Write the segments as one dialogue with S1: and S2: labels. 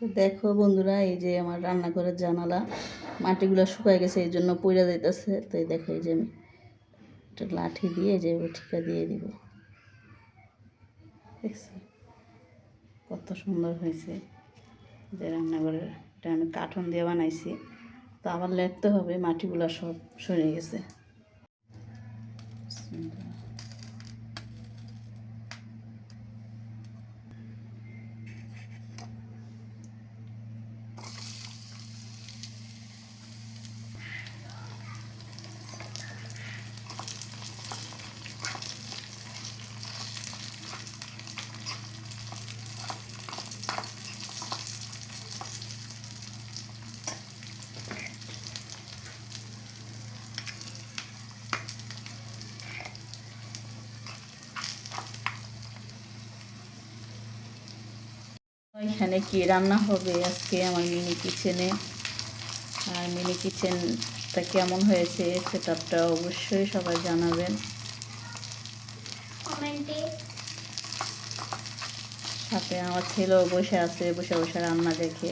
S1: তো দেখো বন্ধুরা, এই যে আমার রান্নাঘরের জানালা, মাটিগুলো শুকায় গেছে, এই জন্য পইরা যাইতেছে। তো এই দেখো, এই যে আমি একটা লাঠি দিয়ে যে ঠিকা দিয়ে দিব। দেখছ? কত সুন্দর হয়েছে। যে রান্নাঘরের এটা আমি কাঠন দিয়ে বানাইছি। তো আবার লেখতে হবে, মাটিগুলো সব সরে গেছে। এখানে কি রান্না হবে আজকে আমার মিনি কিচেনে? আর মিনি কিচেনটা কেমন হয়েছে সেটআপটা অবশ্যই সবাই জানাবেন। সাথে আমার ছেলেও বসে আছে বসে বসে রান্না দেখে।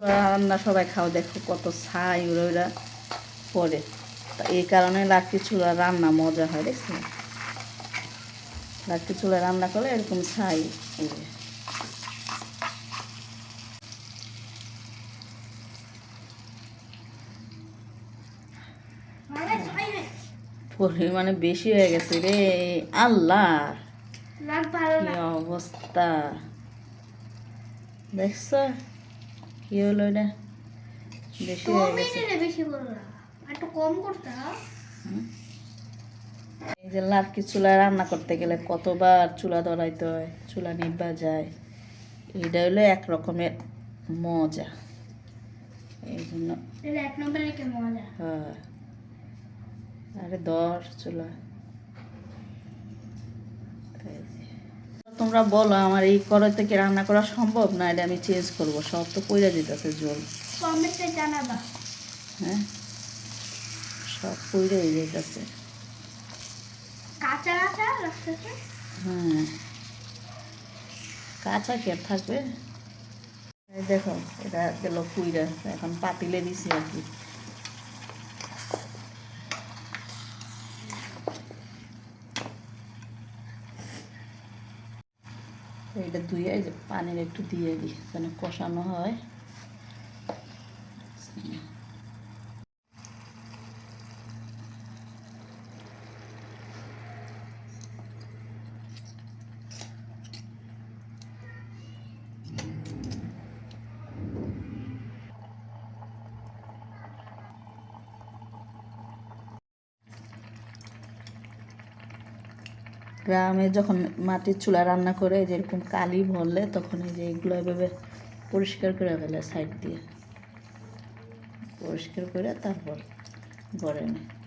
S1: রান্না সবাই খাও দেখো কত ছাই ওরা ওরা পরে তা এই কারণে লাকড়ি চুলা রান্না মজা হয় দেখছ? লাকড়ি চুলা রান্না করলে এরকম ছাই উড়ে
S2: মানে
S1: পরিমাণে বেশি হয়ে গেছে রে আল্লাহ। কি অবস্থা? দেখছ? কি হলো এটা বেশি হয়ে গেছে।
S2: বেশি একটু কম করতে
S1: এই যে লাটকি চুলায় রান্না করতে গেলে কতবার চুলা ধরাইতে হয় চুলা নিবা যায় এটা হলো এক রকমের মজা। এই জন্য হ্যাঁ। আরে দর চুলা এই যে। তোমরা বলো আমার এই কড়াই থেকে রান্না করা সম্ভব? না এটা আমি চেঞ্জ করব। সব তো পইরা দিতেছে জল।
S2: কমেন্টে জানাবা।
S1: হ্যাঁ? সব পইরাই যাইতেছে
S2: কাঁচা কাঁচা
S1: হ্যাঁ। কাঁচা কি থাকবে? এই দেখো এটা গেল পুইরা এখন পাতিলে দিছি আর কি। এইটা ধুয়ে পানির একটু দিয়ে দিই যেন কষানো হয়। গ্রামে যখন মাটির চুলা রান্না করে যেরকম কালি ভরলে, তখন এই যে এগুলো এভাবে পরিষ্কার করে ফেলে সাইড দিয়ে। পরিষ্কার করে তারপর গড়ে নেয়।